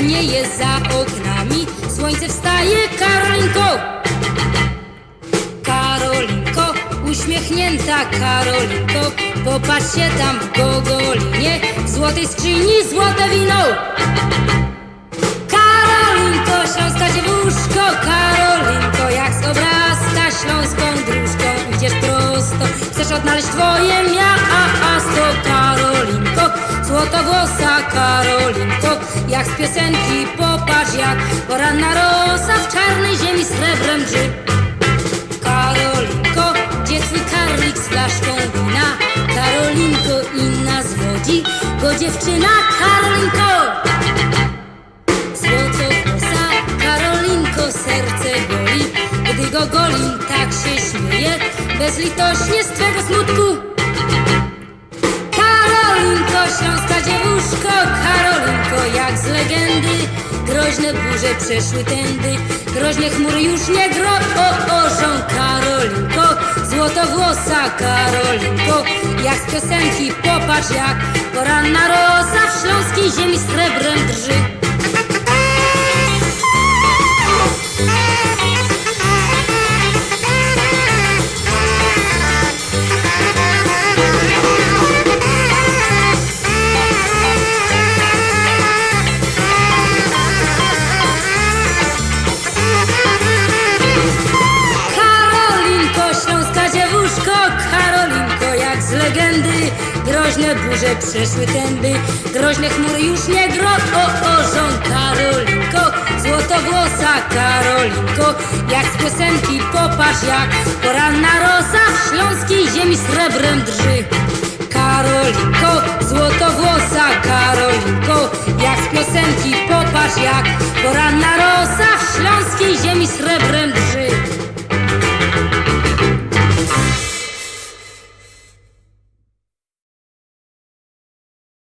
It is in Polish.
Czernieje za oknami, słońce wstaje, Karolinko! Karolinko, uśmiechnięta Karolinko, popatrzcie tam w gogolinie, w złotej skrzyni złote wino. Karolinko, śląska dziewuszko, Karolinko, jak z obrazka śląską dróżką. Idziesz prosto, chcesz odnaleźć twoje miasto, Karolinko, piosenki popatrz jak poranna rosa w czarnej ziemi srebrem drży. Karolinko, gdzie twój karlik z flaszką wina? Karolinko, inna zwodzi go dziewczyna, Karolinko! Złotowłosa Karolinko, serce boli, gdy go Golin tak się śmieje, bezlitośnie z twego smutku. Karolinko, śląska groźne burze przeszły tędy, groźne chmury już nie grożą. Karolinko, złotowłosa Karolinko, jak z piosenki popatrz jak poranna rosa w śląskiej ziemi srebrem drży. Groźne burze przeszły tędy, groźne chmury już nie grożą Karolinko, złotowłosa Karolinko, jak z piosenki popatrz jak poranna rosa w śląskiej ziemi srebrem drży. Karolinko, złotowłosa Karolinko, jak z piosenki popatrz jak poranna rosa w śląskiej ziemi srebrem